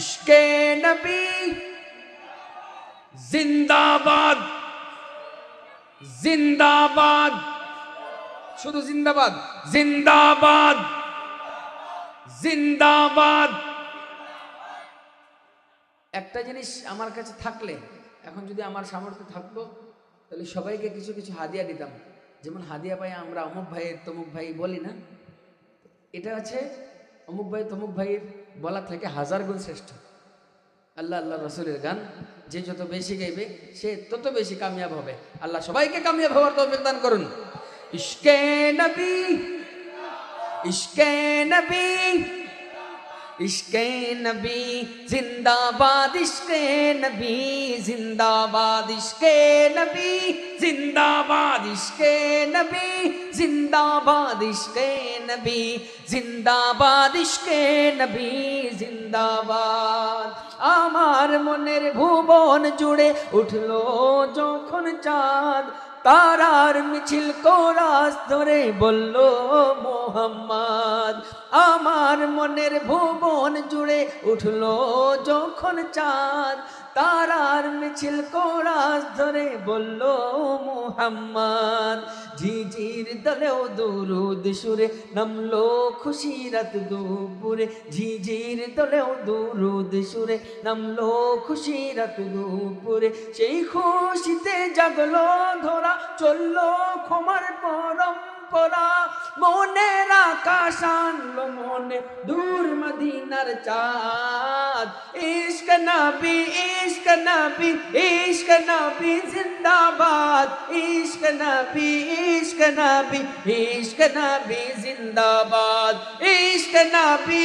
ইশকে নবী, জিন্দাবাদ জিন্দাবাদ। শুধু জিন্দাবাদ? জিন্দাবাদ জিন্দাবাদ। একটা জিনিস আমার কাছে থাকলে, এখন যদি আমার সামর্থ্য থাকতো, তাহলে সবাইকে কিছু কিছু হাদিয়া দিতাম। যেমন হাদিয়া পাই আমরা অমুক ভাইয়ের তমুক ভাই বলি না? এটা আছে অমুক ভাই তমুক ভাইয়ের বলা থেকে হাজার গুণ শ্রেষ্ঠ। আল্লাহ আল্লাহ রসুলের গান, যে যত বেশি গাইবে, সে তত বেশি কামিয়াব হবে। আল্লাহ সবাইকে কামিয়াব হওয়ার তৌফিক দান করুন। ইশকে নবী ইশকে নবী ইশকে নবী, জিন্দাবাদ, ইশকে নবী, জিন্দাবাদ, ইশকে নবী, জিন্দাবাদ। ইশকে নবী, জিন্দাবাদ ইশকে নবী, জিন্দাবাদ ইশকে নবী, জিন্দাবাদ। আমার মনের ভুবন জুড়ে উঠল যখন চাঁদ, তারার মিছিল কোরাস ধরে বলল, মোহাম্মদ, আমার মনের ভুবন জুড়ে উঠল যখন চাঁদ তারার মিছিল কোরাস ধরে বলল, মোহাম্মদ, ঝিঝির দলেও দুরুদ সুরে নামলো, খুশি রাত দুপুরে। ঝিঝির দলেও দুরুদ সুরে নামলো, খুশি রাত দুপুরে। সেই খুশিতে জাগলো ধরা, চলল ক্ষমার পরম্পরা মনের আকাশ আনলো মনে। দূর মদিনার চাঁদ। ইশক নবী ইশক নবী ইশক নবী জিন্দাবাদ। ইশক নবী ইশক নবী ইশক নবী জিন্দাবাদ। ইশক নবী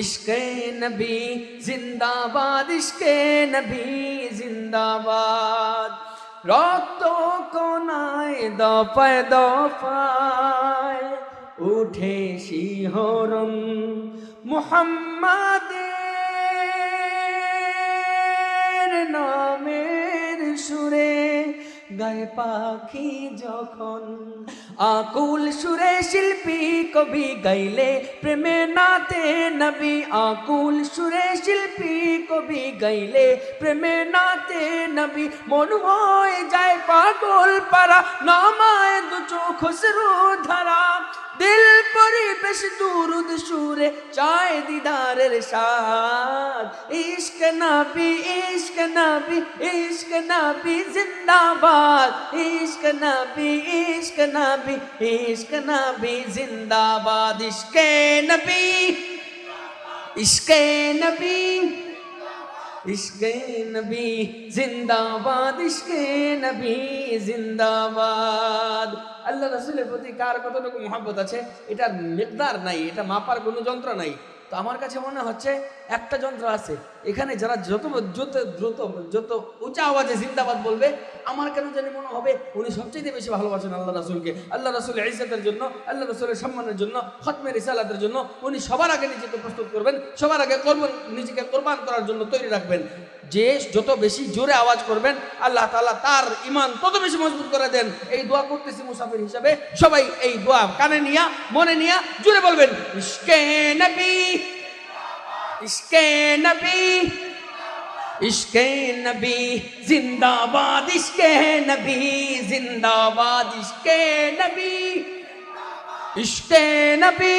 ইশকে নবী জিন্দাবাদ, ইশকে নবী জিন্দাবাদ। রক্ত কোনায় দফায় দফায় উঠে শিহরণ মুহাম্মাদের নামের সুরে গায়ে পাখি যখন আকুল সুরে শিল্পী কবি গাইলে প্রেমে নাতে নবী। আকুল সুরে শিল্পী কবি গাইলে প্রেমে নাতে নবী। মন হয়ে যায় পাগল পারা নামায় দুচো খুসরু ধারা। দিল পরিবেশ দুরুদ সুরে চায় দিদারের সাদ ইশক নাবি ইশক নাবি ইশক নাবি জিন্দাবাদ। ইশক নাবি ইশক নাবি ইশক নাবি জিন্দাবাদ। ইশকে নবী ইশকে নবী। ইশকে নবী, জিন্দাবাদ, ইশকে নবী, জিন্দাবাদ। আল্লাহ রসুলের প্রতি কার কতটুকু মহাব্বত আছে? এটা মেকদার নাই, এটা মাপার কোনো যন্ত্র নাই। তো আমার কাছে মনে হচ্ছে একটা যন্ত্র আছে। এখানে যারা যত যত দ্রুত, যত উঁচা আওয়াজে জিন্দাবাদ বলবে, আমার কেন জানি মনে হবে উনি সবচেয়ে বেশি ভালোবাসেন আল্লাহ রাসুলকে। আল্লাহ রাসুল ইজ্জতের জন্য, আল্লাহ রাসুলের সম্মানের জন্য খতমের ইসালাতের জন্য উনি সবার আগে নিজেকে প্রস্তুত করবেন, সবার আগে করবেন নিজেকে কোরবান করার জন্য তৈরি রাখবেন। যে যত বেশি জোরে আওয়াজ করবেন, আল্লাহ তালা তার ইমান তত বেশি মজবুত করে দেন। এই দোয়া করতেছি মুসাফির হিসাবে। সবাই এই দোয়া কানে নিয়া, মনে নিয়া, জোরে বলবেন, ইশকে নবী ইশকে নবী ইশকে নবী, জিন্দাবাদ, ইশকে নবী, জিন্দাবাদ, ইশকে নবী ইশকে নবী